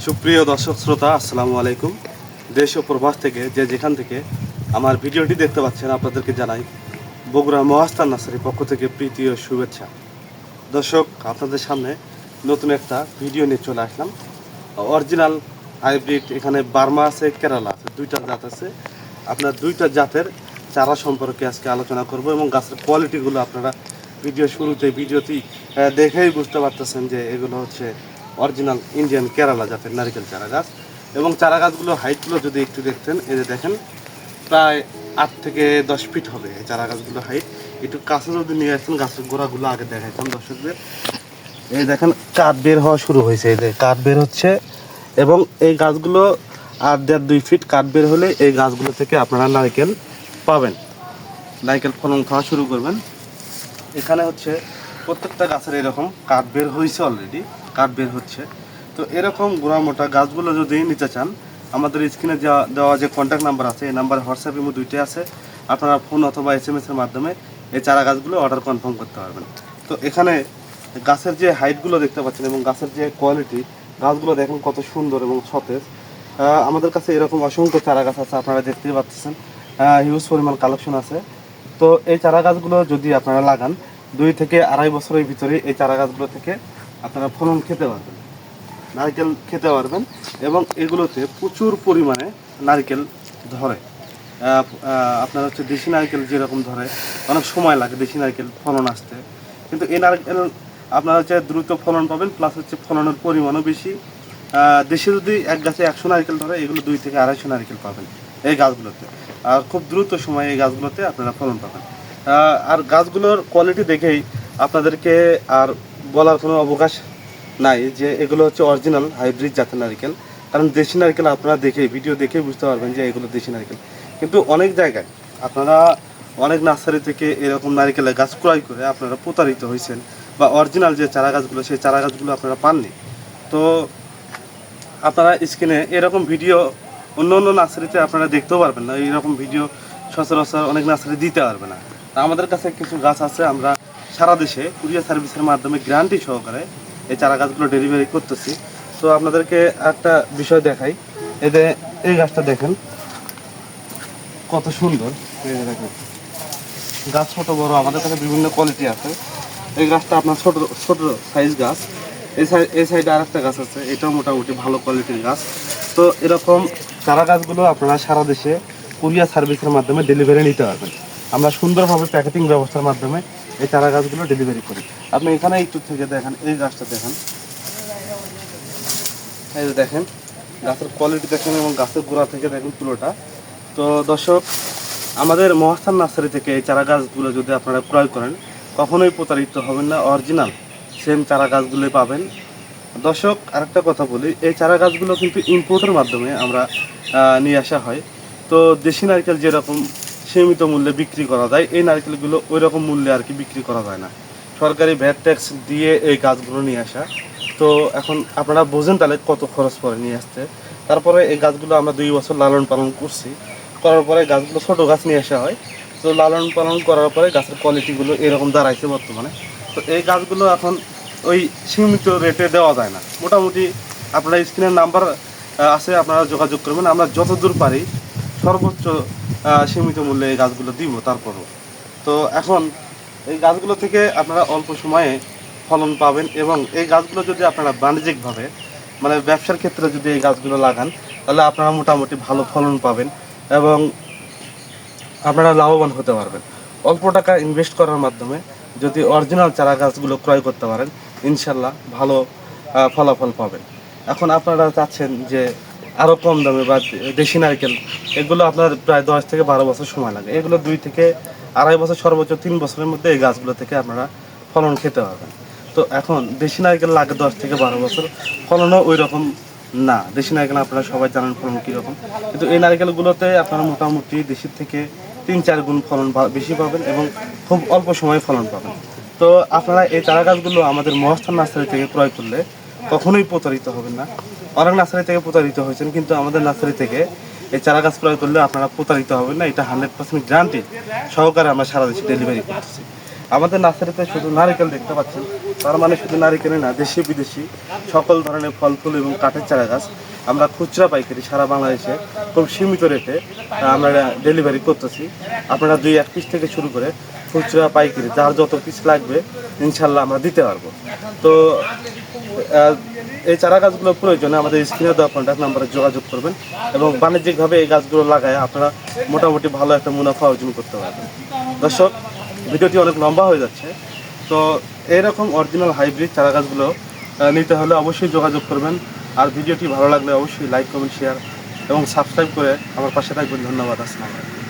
সুপ্রিয় দর্শক শ্রোতা, আসসালামু আলাইকুম। দেশ ও প্রবাস থেকে যে যেখান থেকে আমার ভিডিওটি দেখতে পাচ্ছেন, আপনাদেরকে জানাই বগুড়া মহাস্তান নার্সারির পক্ষ থেকে প্রীতি ও শুভেচ্ছা। দর্শক, আপনাদের সামনে নতুন একটা ভিডিও নিয়ে চলে আসলাম। অরিজিনাল, হাইব্রিড, এখানে বার্মা আছে, কেরালা আছে, দুইটা জাত আছে। আপনার দুইটা জাতের চারা সম্পর্কে আজকে আলোচনা করব এবং গাছের কোয়ালিটিগুলো আপনারা ভিডিও শুরুতে, ভিডিওটি দেখেই বুঝতে পারতেছেন যে এগুলো হচ্ছে অরিজিনাল ইন্ডিয়ান কেরালা জাতের নারিকেল চারা গাছ এবং চারা গাছগুলো হাইটগুলো যদি একটু দেখতেন, এই যে দেখেন, প্রায় আট থেকে দশ ফিট হবে এই চারা গাছগুলো হাইট। একটু কাছে যদি নিয়ে আসতেন, গাছের গোড়াগুলো আগে দেখাইতাম দর্শকদের। এই দেখেন, কাঠ বের হওয়া শুরু হয়েছে, এই যে কাঠ বের হচ্ছে। এবং এই গাছগুলো আর দেড় দুই ফিট কাঠ বের হলে এই গাছগুলো থেকে আপনারা নারকেল পাবেন। নারকেল ফলন খাওয়া শুরু করবেন। এখানে হচ্ছে প্রত্যেকটা গাছের এরকম কাঠ বের হয়েছে অলরেডি কাঠ বের হচ্ছে। তো এরকম গোড়া মোটা গাছগুলো যদি নিতে চান, আমাদের স্ক্রিনে দেওয়া দেওয়া যে কন্ট্যাক্ট নাম্বার আছে, এই নাম্বার হোয়াটসঅ্যাপ ইমো দুইটাই আছে। আপনারা ফোন অথবা এস এম এর মাধ্যমে এই চারা গাছগুলো অর্ডার কনফার্ম করতে পারবেন। তো এখানে গাছের যে হাইটগুলো দেখতে পাচ্ছেন এবং গাছের যে কোয়ালিটি গাছগুলো দেখুন কত সুন্দর এবং সতেজ। আমাদের কাছে এরকম অসংখ্য চারা গাছ আছে, আপনারা দেখতেই পাচ্ছেন। হিউজ পরিমাণ কালেকশন আছে। তো এই চারা গাছগুলো যদি আপনারা লাগান, দুই থেকে আড়াই বছরের ভিতরে এই চারা গাছগুলো থেকে আপনারা ফলন খেতে পারবেন, নারকেল খেতে পারবেন এবং এগুলোতে প্রচুর পরিমাণে নারকেল ধরে। আপনার হচ্ছে দেশি নারকেল যেরকম ধরে, অনেক সময় লাগে দেশি নারকেল ফলন আসতে। কিন্তু এই নারকেল আপনারা হচ্ছে দ্রুত ফলন পাবেন প্লাস হচ্ছে ফলনের পরিমাণও বেশি। দেশে যদি এক গাছে একশো নারকেল ধরে, এগুলো দুই থেকে আড়াইশো নারকেল পাবেন এই গাছগুলোতে। আর খুব দ্রুত সময়ে এই গাছগুলোতে আপনারা ফলন পাবেন। আর গাছগুলোর কোয়ালিটি দেখেই আপনাদেরকে আর বলার কোনো অবকাশ নাই যে এগুলো হচ্ছে অরিজিনাল হাইব্রিড জাতের নারকেল। কারণ দেশি নারকেল আপনারা দেখে ভিডিও দেখে বুঝতে পারবেন যে এগুলো দেশি নারকেল। কিন্তু অনেক জায়গায় আপনারা অনেক নার্সারি থেকে এরকম নারকেলের গাছ ক্রয় করে আপনারা প্রতারিত হয়েছেন বা অরিজিনাল যে চারা গাছগুলো সেই চারা গাছগুলো আপনারা পাননি। তো আপনারা স্ক্রিনে এরকম ভিডিও অন্য অন্য নার্সারিতে আপনারা দেখতেও পারবেন না। এইরকম ভিডিও সচরাচর অনেক নার্সারি দিতে পারবে না। আমাদের কাছে কিছু গাছ আছে, আমরা সারা দেশে কুরিয়ার সার্ভিসের মাধ্যমে গ্যারান্টি সহকারে এই চারা গাছগুলো ডেলিভারি করতেছি। তো আপনাদেরকে একটা বিষয় দেখাই। এতে এই গাছটা দেখেন, কত সুন্দর। গাছ ছোট বড়, আমাদের কাছে বিভিন্ন কোয়ালিটি আছে। এই গাছটা আপনার ছোট ছোট সাইজ গাছ। এই সাইড এই সাইডে আরেকটা গাছ আছে, এটাও মোটামুটি ভালো কোয়ালিটির গাছ। তো এরকম চারা গাছগুলো আপনারা সারা দেশে কুরিয়ার সার্ভিসের মাধ্যমে ডেলিভারি নিতে পারবেন। আমরা সুন্দরভাবে প্যাকেটিং ব্যবস্থার মাধ্যমে এই চারা গাছগুলো ডেলিভারি করি। আপনি এখানে একটু থেকে দেখেন, এই গাছটা দেখেন। এই যে দেখেন, গাছের কোয়ালিটি দেখেন এবং গাছের গোড়া থেকে দেখেন পুরোটা তো দর্শক, আমাদের মহাস্থান নার্সারি থেকে এই চারা গাছগুলো যদি আপনারা ক্রয় করেন, কখনোই প্রতারিত হবেন না, অরিজিনাল। সেম চারা গাছগুলোই পাবেন। দর্শক, আরেকটা কথা বলি, এই চারা গাছগুলো কিন্তু ইম্পোর্টের মাধ্যমে আমরা নিয়ে আসা হয়। তো দেশি নারকেল যেরকম সীমিত মূল্যে বিক্রি করা যায়। এই নারকেলগুলো ওই রকম মূল্যে আর কি বিক্রি করা যায় না। সরকারি ভ্যাট ট্যাক্স দিয়ে এই গাছগুলো নিয়ে আসা। তো এখন আপনারা বোঝেন তাহলে কত খরচ পড়ে নিয়ে আসতে। তারপরে এই গাছগুলো আমরা দুই বছর লালন পালন করছি। করার পরে গাছগুলো ছোট গাছ নিয়ে আসা হয়। তো লালন পালন করার পরে গাছের কোয়ালিটিগুলো এরকম দাঁড়াইছে বর্তমানে। তো এই গাছগুলো এখন ওই সীমিত রেটে দেওয়া যায় না। মোটামুটি আপনারা স্ক্রিনের নাম্বার আছে, আপনারা যোগাযোগ করবেন। আমরা যতদূর পারি সর্বোচ্চ সীমিত মূল্যে এই গাছগুলো দিব তারপরও। তো এখন এই গাছগুলো থেকে আপনারা অল্প সময়ে ফলন পাবেন এবং এই গাছগুলো যদি আপনারা বাণিজ্যিকভাবে মানে ব্যবসার ক্ষেত্রে যদি এই গাছগুলো লাগান, তাহলে আপনারা মোটামুটি ভালো ফলন পাবেন এবং আপনারা লাভবান হতে পারবেন। অল্প টাকা ইনভেস্ট করার মাধ্যমে যদি অরিজিনাল চারা গাছগুলো ক্রয় করতে পারেন, ইনশাল্লাহ ভালো ফলাফল পাবেন। এখন আপনারা চাচ্ছেন যে আরও কম দামে বা দেশি নারকেল, এগুলো আপনার প্রায় দশ থেকে বারো বছর সময় লাগে। এগুলো দুই থেকে আড়াই বছর, সর্বোচ্চ তিন বছরের মধ্যে এই গাছগুলো থেকে আপনারা ফলন খেতে পারবেন। তো এখন দেশি নারকেল লাগে দশ থেকে বারো বছর, ফলনও ওই রকম না। দেশি নারকেল আপনারা সবাই জানেন ফলন কীরকম। কিন্তু এই নারকেলগুলোতে আপনারা মোটামুটি দেশির থেকে তিন চার গুণ ফলন বেশি পাবেন এবং খুব অল্প সময়ে ফলন পাবেন। তো আপনারা এই চারা গাছগুলো আমাদের মহাস্থান নার্সারি থেকে ক্রয় করলে কখনোই প্রতারিত হবেন না। অনেক নার্সারি থেকে প্রতারিত হয়েছেন, কিন্তু আমাদের নার্সারি থেকে এই চারা গাছ ক্রয় করলে আপনারা প্রতারিত হবেন না, এটা হান্ড্রেড পার্সেন্ট গ্যারান্টি সহকারে আমরা সারা দেশে ডেলিভারি করতেছি। আমাদের নার্সারিতে শুধু নারিকেল দেখতে পাচ্ছেন, তার মানে শুধু নারিকেলই না, দেশি বিদেশি সকল ধরনের ফল ফুল এবং কাঠের চারা গাছ আমরা খুচরা পাইকারি সারা বাংলাদেশে খুব সীমিত রেটে আমরা ডেলিভারি করতেছি। আপনারা দুই এক পিস থেকে শুরু করে খুচরা, পাইকারি, যার যত পিস লাগবে, ইনশাল্লাহ আমরা দিতে পারব। তো এই চারা গাছগুলো প্রয়োজনে আমাদের স্ক্রিনে দেওয়া কন্ট্যাক্ট নাম্বারে যোগাযোগ করবেন এবং বাণিজ্যিকভাবে এই গাছগুলো লাগায় আপনারা মোটামুটি ভালো একটা মুনাফা অর্জন করতে পারবেন। দর্শক, ভিডিওটি অনেক লম্বা হয়ে যাচ্ছে। তো, এইরকম অরিজিনাল হাইব্রিড চারা গাছগুলো নিতে হলে অবশ্যই যোগাযোগ করবেন। আর ভিডিওটি ভালো লাগলে অবশ্যই লাইক কমেন্ট শেয়ার এবং সাবস্ক্রাইব করে আমার পাশে থাকবেন। ধন্যবাদ, আসসালামু আলাইকুম।